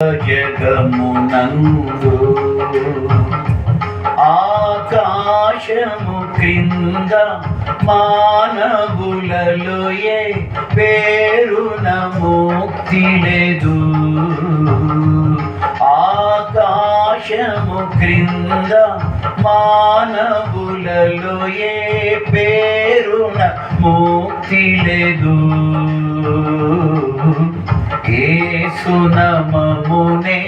జగమునందు ఆకాశము క్రింద మానవులలో ఏ పేరున ముక్తి లేదు. ఆకాశము క్రింద మానవులలో ఏ పేరున ముక్తి లేదు. ఏసునమమునే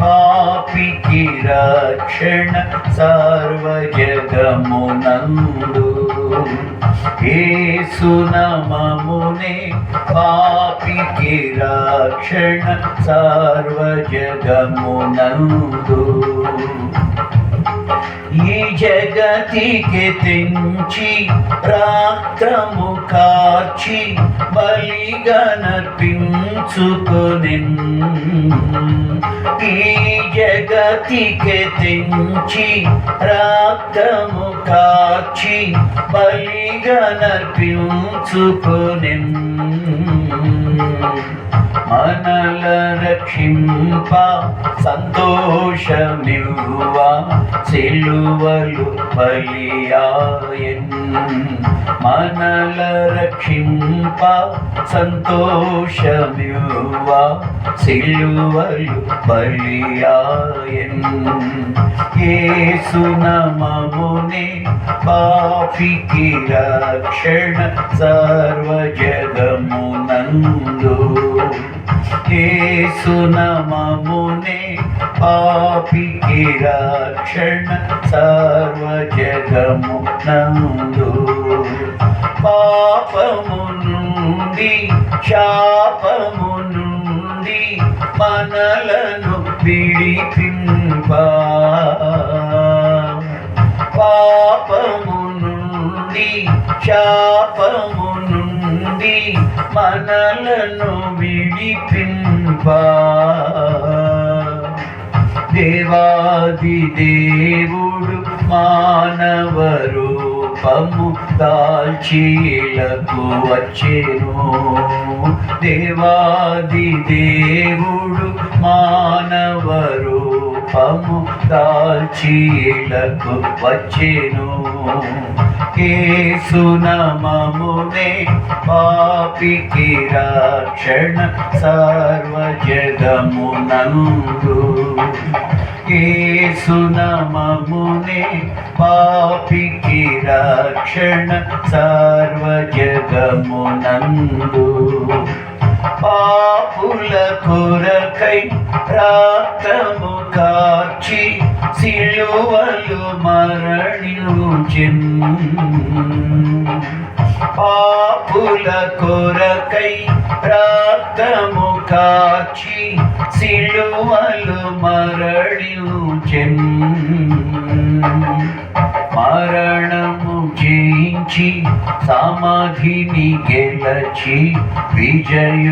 పాపికి రక్షణ సర్వజగమునందు ఏసునమమునే పాపికి రక్షణ సర్వజగమునందు ఈ జగతికి తెంచి రాక్తము కాచి బలిగా ఈ జగతికి తెంచి రాక్తము కాచి బలిగనర్పించుకొని. మనల రక్షింప సంతోషమివ్వ సిలువలు బలియాయన్. మనల రక్షింప సంతోషమివ్వ సిలువలు బలియాయన్. ఏసునమమునే పాపికి రక్షణ సర్వజగమునందు. ఏసునమమునే పాపికి రక్షణ సర్వజగమునందు. పాపము నుండి శాపము నుండి మనలను పిడిపింపా శాపము నుండి మనలను విడిపింపా. దేవాది దేవుడు మానవ రూపము దాల్చీలకు వచ్చేను. దేవాది దేవుడు మానవ రూపము దాల్చీలకు వచ్చేను. ఏసునమమునే పాపికి రక్షణ సర్వజగమునందు ఏసునమమునే పాపికి రక్షణ సర్వజగమునందు పాపుల కొరకై రాతము కాచి సిలువలు మరణించిన్ పాపుల కొరకై రాతము కాచి సిలువలు మరణించిన్ మరణ జయించి సమాధిని గెలచి విజయుడయసే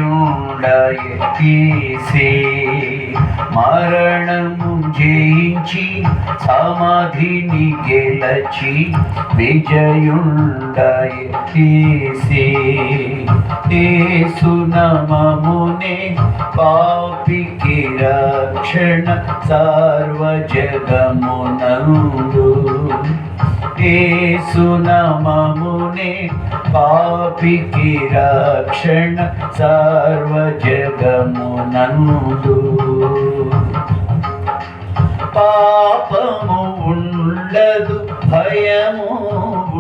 మరణము జయించి సమాధిని గెలచి విజయుండయసే సునమమునే పాపికి రక్షణ సర్వజగమునందు. ఏసునమమునే పాపికి రక్షణ సర్వజగమునందు పాపము ఉండదు భయము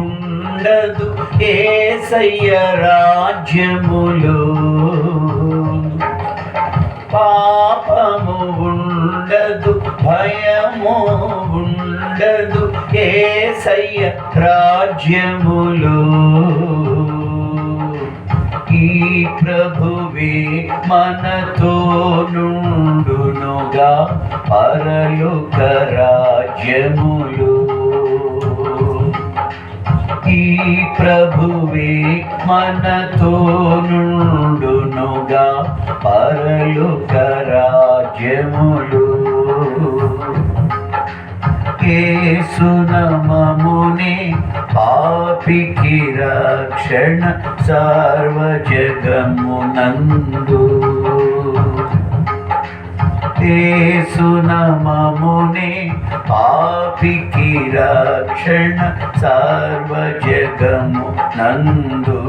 ఉండదు ఏసయ్య రాజ్యములో. పాపము ఉండదు భయము ఉండదు ఏసయ్య రాజ్యములు. ఈ ప్రభువే మనతో నుండునుగా పరలోక రాజ్యములు. ఈ ప్రభువే మనతో నుండునుగా పరలోక రాజ్యములు. ఏసునమమునే పాపికి రక్షణ సార్వజగమునందు. ఏసునమమునే పాపికి రక్షణ సర్వజగము నందు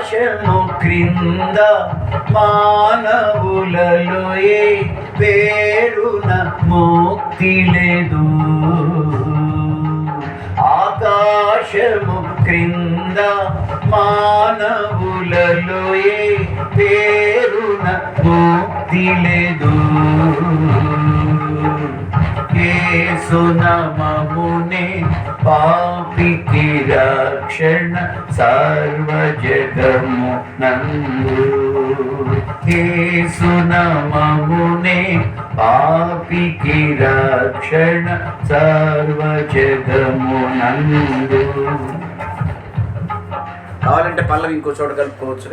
భాషను క్రింద మానవులలో ఏ పేరున ముక్తి లేదు. ఆకాశము క్రింద మానవులలో ఏ పేరున ముక్తి లేదు. ఏసునమమునే పాపికి రక్షణ సర్వజగము నందు. ఏసునమమునే పాపికి రక్షణ సర్వజగము నందు. కావాలంటే పల్లవి ఇంకో చోట కలుపుకోవచ్చు